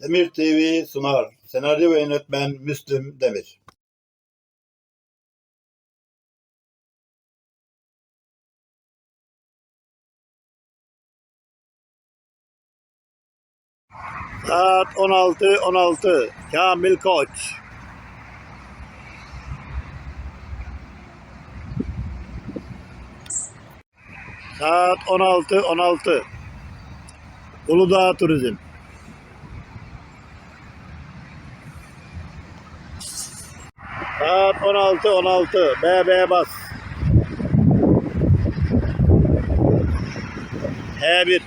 Demir TV sunar. Senaryo ve yönetmen Müslüm Demir. Saat 16.16 Kamil Koç. Saat 16.16 Uludağ Turizm. Saat 16.16 BB Bas. E1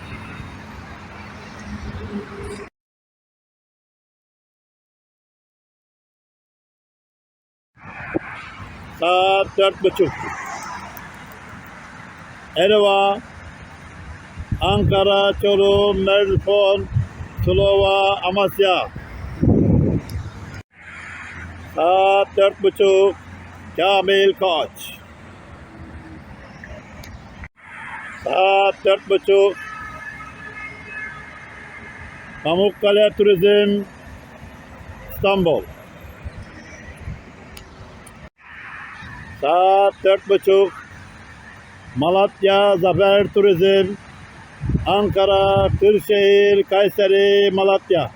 Saat dört buçuk. Erva, Ankara, Çorum, Merfon, Tulova, Amasya. Saat dört buçuk. Kamil Koç. Saat dört buçuk. Pamukkale Turizm, İstanbul. Saat dört buçuk. Malatya Zafer Turizm. Ankara, Kırşehir, Kayseri, Malatya.